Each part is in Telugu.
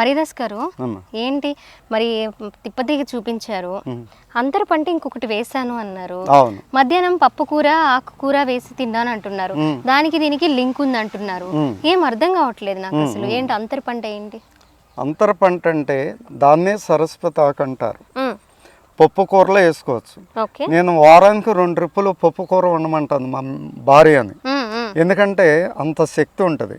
మరీదాస్ గారు. ఏంటి? మరి తిప్పతీగ చూపించారు. అంతర పంట ఇంకొకటి వేశాను అన్నారు. మధ్యాహ్నం పప్పు కూర ఆకుకూర వేసి తిన్నాను అంటున్నారు. దానికి దీనికి లింక్ ఉంది అంటున్నారు. ఏం అర్థం కావట్లేదు నాకు అసలు. ఏంటి అంతర పంట ఏంటి? అంతర పంట అంటే దాన్నే సరస్వతి ఆకు అంటారు. పప్పు కూరలో వేసుకోవచ్చు. నేను వారానికి రెండు ట్రిప్పులు పప్పు కూర ఉండమంటాను మా ఉమ్, ఉమ్, ఎందుకంటే అంత శక్తి ఉంటుంది.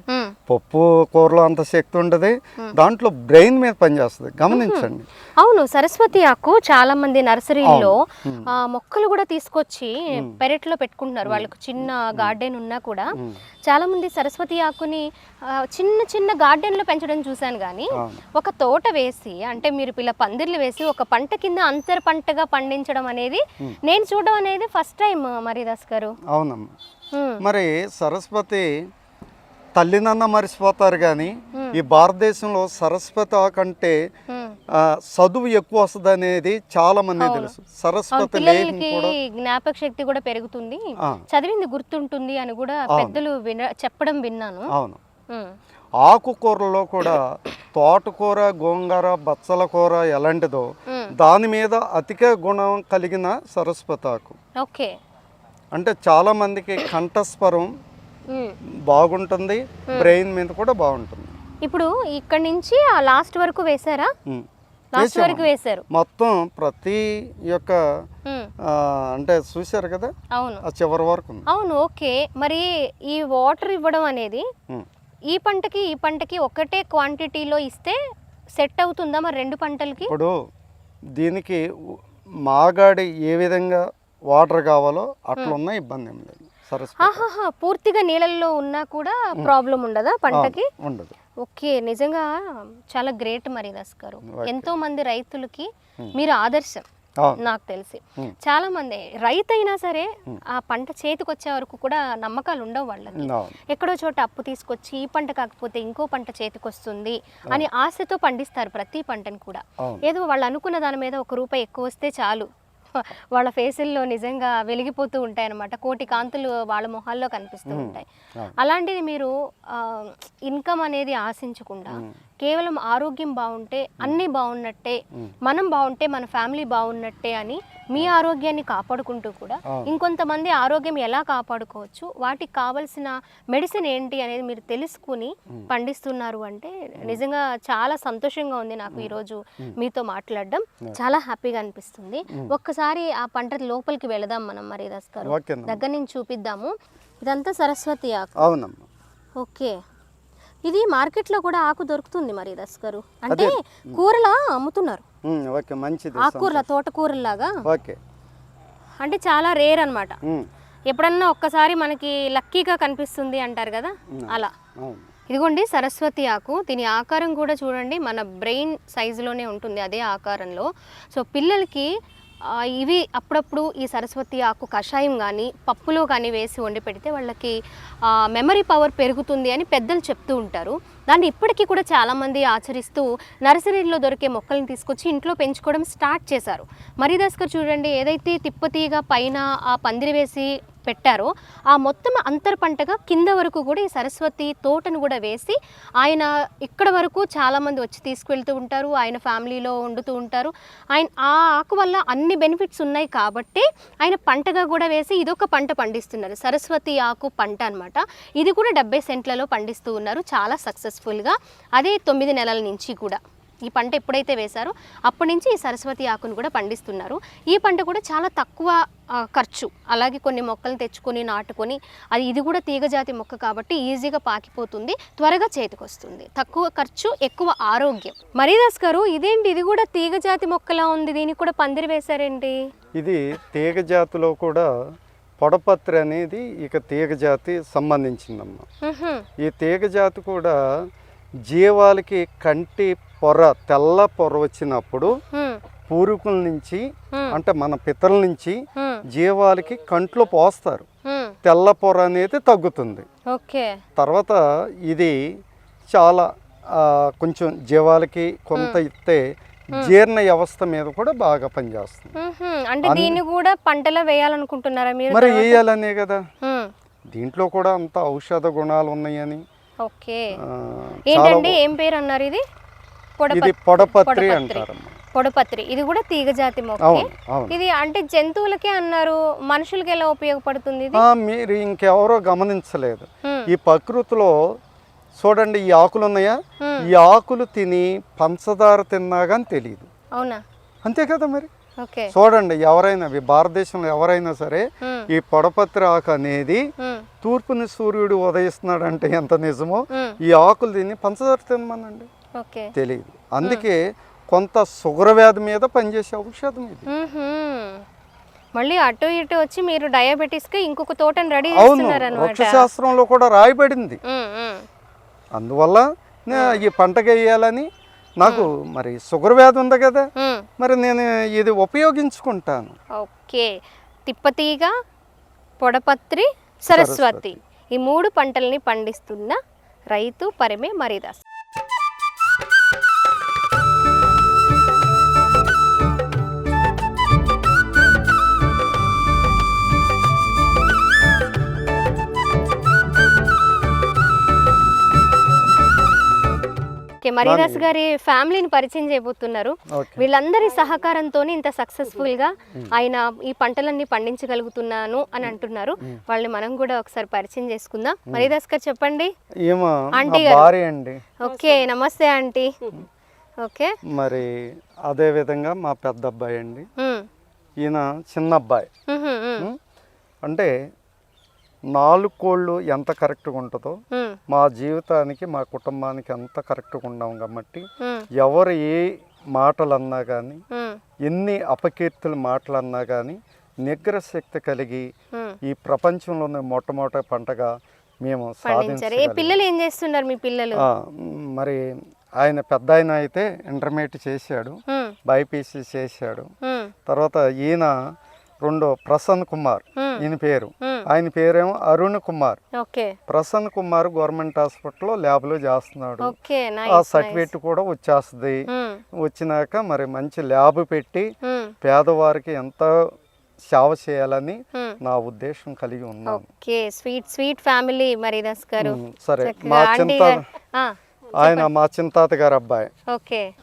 పప్పు కూరలో అంత శక్తి ఉంటుంది దాంట్లో బ్రెయిన్ మీద పనిచేస్తుంది. గమనించండి. అవును సరస్వతి ఆకు చాలా మంది నర్సరీల్లో ఆ, మొక్కలు కూడా తీసుకొచ్చి పెరట్లో పెట్టుకుంటున్నారు. వాళ్ళకు చిన్న గార్డెన్ ఉన్నా కూడా. చాలా మంది సరస్వతి ఆకుని చిన్న చిన్న గార్డెన్లో పెంచడం చూశాను కానీ ఒక తోట వేసి అంటే మీరు ఇలా పందిర్లు వేసి ఒక పంట కింద అంతర పంటగా పండించడం అనేది నేను చూడడం అనేది ఫస్ట్ టైం మరిదాస్ గారు. అవునమ్మా. మరి సరస్వతి తల్లినన్న మరిచిపోతారు కానీ ఈ భారతదేశంలో సరస్వతి. ఆ, చదువు ఎక్కువ వస్తుంది అనేది చాలా మంది తెలుసు. సరస్వతి జ్ఞాపక శక్తి కూడా పెరుగుతుంది. చదివింది గుర్తుంటుంది అని కూడా పెద్దలు చెప్పడం విన్నాను. అవును. ఉమ్, ఆకుకూరల్లో కూడా తోటకూర గోంగూర బచ్చల కూర ఎలాంటిదో. దాని మీద అధిక గుణం కలిగిన సరస్వతి ఆకు. ఓకే. అంటే చాలా మందికి కంఠస్వరం. బాగుంటుంది బ్రెయిన్ మీద కూడా బాగుంటుంది. ఇప్పుడు ఇక్కడ నుంచి ఆ లాస్ట్ వరకు ఉమ్. లాస్ట్. వరకు వేశారు. మొత్తం ప్రతి యొక్క అంటే చూశారు కదా? అవును. చివరి వరకు అవును ఓకే. మరి ఈ వాటర్ ఇవ్వడం అనేది. ఈ పంటకి ఈ పంటకి ఒకటే క్వాంటిటీలో ఇస్తే సెట్ అవుతుందా మరి రెండు పంటలకి? ఇప్పుడు దీనికి మాగాడి ఏ విధంగా వాటర్ కావాలో అట్లున్న ఇబ్బంది ఏం లేదు. ఆహాహా పూర్తిగా నీళ్ళల్లో ఉన్నా కూడా ప్రాబ్లం ఉండదా పంటకి? ఉండదు. ఓకే నిజంగా చాలా గ్రేట్ మరి దాస్ గారు. ఎంతో మంది రైతులకి మీరు ఆదర్శం. నాకు తెలిసి. చాలా మంది రైతు అయినా సరే ఆ పంట చేతికి వచ్చే వరకు కూడా నమ్మకాలు ఉండవు వాళ్ళకి. ఎక్కడో చోట అప్పు తీసుకొచ్చి ఈ పంట కాకపోతే ఇంకో పంట చేతికి వస్తుంది అని ఆశతో పండిస్తారు ప్రతి పంటను కూడా. ఏదో వాళ్ళు అనుకున్న దాని మీద ఒక రూపాయి ఎక్కువ వస్తే చాలు. వాళ్ళ ఫేసుల్లో నిజంగా వెలిగిపోతూ ఉంటాయి అన్నమాట కోటి కాంతులు వాళ్ళ మొహాల్లో కనిపిస్తూ ఉంటాయి. అలాంటిది మీరు ఇన్కమ్ అనేది ఆశించకుండా కేవలం ఆరోగ్యం బాగుంటే అన్నీ బాగున్నట్టే మనం బాగుంటే మన ఫ్యామిలీ బాగున్నట్టే అని మీ ఆరోగ్యాన్ని కాపాడుకుంటూ కూడా ఇంకొంతమంది ఆరోగ్యం ఎలా కాపాడుకోవచ్చు వాటికి కావలసిన మెడిసిన్ ఏంటి అనేది మీరు తెలుసుకుని పండిస్తున్నారు అంటే నిజంగా చాలా సంతోషంగా ఉంది నాకు ఈరోజు మీతో మాట్లాడడం. చాలా హ్యాపీగా అనిపిస్తుంది. ఒక్కసారి ఆ పంట లోపలికి వెళదాం మనం మరి దాస్ గారు. ఓకేనమ్మా దగ్గర నుంచి చూపిద్దాము. ఇదంతా సరస్వతి ఆకు. అవునమ్మా. ఓకే. ఇది మార్కెట్లో కూడా ఆకు దొరుకుతుంది మరి దస్ గారు అంటే కూరలా అమ్ముతున్నారు. ఓకే మంచిది ఆకుకూరల తోటకూరలాగా ఓకే. అంటే చాలా రేర్ అన్నమాట. ఉమ్, ఎప్పుడన్నా ఒక్కసారి మనకి లక్కీగా కనిపిస్తుంది అంటారు కదా? అలా. ఇదిగోండి సరస్వతి ఆకు. దీని ఆకారం కూడా చూడండి మన బ్రెయిన్ సైజులోనే ఉంటుంది అదే ఆకారంలో. సో పిల్లలకి ఇవి అప్పుడప్పుడు ఈ సరస్వతి ఆకు కషాయం కానీ పప్పులో కానీ వేసి వండి పెడితే వాళ్ళకి మెమరీ పవర్ పెరుగుతుంది అని పెద్దలు చెప్తూ ఉంటారు. దాన్ని ఇప్పటికీ కూడా చాలామంది ఆచరిస్తూ నర్సరీలో దొరికే మొక్కల్ని తీసుకొచ్చి ఇంట్లో పెంచుకోవడం స్టార్ట్ చేశారు. మరీదాస్ గారు చూడండి ఏదైతే తిప్పతీగ పైన ఆ పందిరి వేసి పెట్టారో. ఆ మొత్తం అంతర పంటగా కింద వరకు కూడా ఈ సరస్వతి తోటను కూడా వేసి ఆయన ఇక్కడ వరకు చాలామంది వచ్చి తీసుకువెళ్తూ ఉంటారు ఆయన ఫ్యామిలీలో వండుతూ ఉంటారు. ఆయన ఆ ఆకు వల్ల అన్ని బెనిఫిట్స్ ఉన్నాయి కాబట్టి ఆయన పంటగా కూడా వేసి ఇదొక పంట పండిస్తున్నారు. సరస్వతి ఆకు పంట అనమాట ఇది కూడా డెబ్బై సెంట్లలో పండిస్తూ ఉన్నారు. చాలా సక్సెస్ఫుల్గా. అదే తొమ్మిది నెలల నుంచి కూడా. ఈ పంట ఎప్పుడైతే వేశారో అప్పటి నుంచి ఈ సరస్వతి ఆకును కూడా పండిస్తున్నారు. ఈ పంట కూడా చాలా తక్కువ ఖర్చు. అలాగే కొన్ని మొక్కలు తెచ్చుకొని నాటుకొని అది ఇది కూడా తీగజాతి మొక్క కాబట్టి ఈజీగా పాకిపోతుంది త్వరగా చేతికొస్తుంది. తక్కువ ఖర్చు ఎక్కువ ఆరోగ్యం. మరీదాస్ గారు ఇదేంటి? ఇది కూడా తీగజాతి మొక్కలా ఉంది. దీనికి కూడా పందిరి వేశారేంటి? ఇది తీగ జాతిలో కూడా పొడపత్రి అనేది ఇక తీగ జాతి సంబంధించిందమ్మా. ఈ తీగ జాతి కూడా జీవాలకి కంటి పొర తెల్ల పొర వచ్చినప్పుడు. పూర్వీకుల నుంచి. అంటే మన పితరుల నుంచి. జీవాలకి కంట్లో పోస్తారు. తెల్ల పొర అనేది తగ్గుతుంది ఓకే తర్వాత ఇది చాలా కొంచెం జీవాలకి కొంత ఇస్తే జీర్ణ వ్యవస్థ మీద కూడా బాగా పనిచేస్తుంది. అంటే దీన్ని కూడా పంటలో వేయాలనుకుంటున్నారా మీరు మరి వేయాలనే కదా. దీంట్లో కూడా అంత ఔషధ గుణాలు ఉన్నాయని ఓకే ఏంటండి ఏం పేరు అన్నారు ఇది ఇది పొడపత్రి పొడపత్రి పొడపత్రి. ఇది కూడా తీగ జాతి మొక్క ఇది అంటే జంతువులకే అన్నారు మనుషులకి ఎలా ఉపయోగపడుతుంది మీరు ఇంకెవరో గమనించలేదు. ఈ ప్రకృతిలో చూడండి ఈ ఆకులు ఉన్నాయా. ఈ ఆకులు తిని పంచదార తిన్నా కానీ తెలియదు అవునా అంతే కదా మరి చూడండి ఎవరైనా భారతదేశంలో ఎవరైనా సరే. ఈ పొడపత్రి ఆకు అనేది. తూర్పుని సూర్యుడు ఉదయిస్తున్నాడు అంటే ఎంత నిజమో. ఈ ఆకులు తిని పంచదార తినమనండి తెలియదు అందుకే కొంత షుగర్ వ్యాధి మీద పనిచేసే ఔషధం ఇది. మళ్ళీ అటు ఇటు వచ్చి మీరు డయాబెటీస్కి ఇంకొక తోటని రెడీ అవును. వృక్షశాస్త్రంలో కూడా రాయబడింది. అందువల్ల ఈ పంటకి వేయాలని నాకు మరి షుగర్ వ్యాధి ఉంది కదా మరి నేను ఇది ఉపయోగించుకుంటాను. ఓకే. తిప్పతీగ పొడపత్రి సరస్వతి. ఈ మూడు పంటల్ని పండిస్తున్న రైతు పరిమే మరిదాస్. ఓకే మరిదాస్ గారి ఫ్యామిలీని పరిచయం చేయబోతున్నారు. వీళ్ళందరి సహకారంతో ఇంత సక్సెస్ఫుల్గా ఆయన ఈ పంటలన్నీ పండించగలుగుతున్నాను అని అంటున్నారు. వాళ్ళని మనం కూడా ఒకసారి పరిచయం చేసుకుందాం. మరిదాస్ గారు చెప్పండి. ఆంటీ గారు. ఓకే నమస్తే ఆంటీ. ఓకే. మరి అదే విధంగా మా పెద్ద అబ్బాయి అండి. ఈయన చిన్న అబ్బాయి? అంటే నాలుగు కోళ్ళు ఎంత కరెక్ట్గా ఉంటుందో మా జీవితానికి మా కుటుంబానికి ఎంత కరెక్ట్గా ఉన్నాం కాబట్టి ఎవరు ఏ మాటలు అన్నా కానీ ఎన్ని అపకీర్తుల మాటలు అన్నా కానీ నిగ్రహ శక్తి కలిగి. ఈ ప్రపంచంలోనే మొట్టమొదటి పంటగా మేము. పిల్లలు ఏం చేస్తున్నారు మీ పిల్లలు? మరి ఆయన పెద్ద ఆయన అయితే ఇంటర్మీడియట్ చేశాడు బైపీసీ చేశాడు. తర్వాత ఈయన రెండో ప్రసన్న కుమార్. ఈయన పేరు. ఆయన పేరేమో అరుణ్ కుమార్. ప్రసన్న కుమార్ గవర్నమెంట్ హాస్పిటల్లో ల్యాబ్లో చేస్తున్నాడు. ఓకే ఆ సర్టిఫికేట్ కూడా వచ్చేస్తుంది. వచ్చినాక మరి మంచి ల్యాబ్ పెట్టి పేదవారికి ఎంతో సేవ చేయాలని. నా ఉద్దేశం కలిగి ఉన్నాను. ఓకే స్వీట్ స్వీట్ ఫ్యామిలీ గారు. సరే మా చింత ఆయన మా చింతాత గారి అబ్బాయి.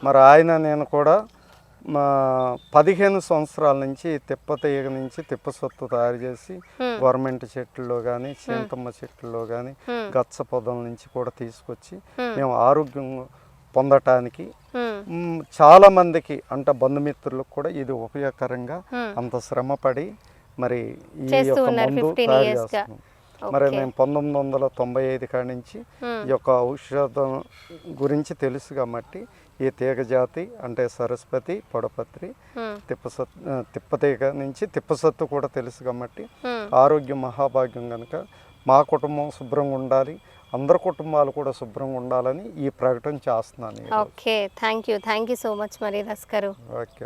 మరి ఆయన నేను కూడా మా పదిహేను సంవత్సరాల నుంచి తిప్పతీగ నుంచి తిప్ప సొత్తు తయారు చేసి. గవర్నమెంట్ చెట్లలో కానీ చింతమ్మ చెట్లలో కానీ. గచ్చ పొదల నుంచి కూడా తీసుకొచ్చి. మేము ఆరోగ్యం పొందటానికి చాలా మందికి అంటే బంధుమిత్రులకు కూడా ఇది ఉపయోగకరంగా. అంత శ్రమపడి మరి ఈ యొక్క మందు 15 తయారు. చేస్తున్నాం మరి. మేము పంతొమ్మిది వందల తొంభై ఐదు కాడి నుంచి ఈ యొక్క ఔషధం గురించి తెలుసు కాబట్టి ఈ తీగ జాతి అంటే సరస్వతి పొడపత్రి తిప్పసత్ తిప్పతీగ నుంచి తిప్పసత్తు కూడా తెలుసు కాబట్టి. ఆరోగ్యం మహాభాగ్యం కనుక మా కుటుంబం శుభ్రంగా ఉండాలి అందరి కుటుంబాలు కూడా శుభ్రంగా ఉండాలని ఈ ప్రకటన చేస్తున్నాను. Okay thank you thank you so much Maridas garu okay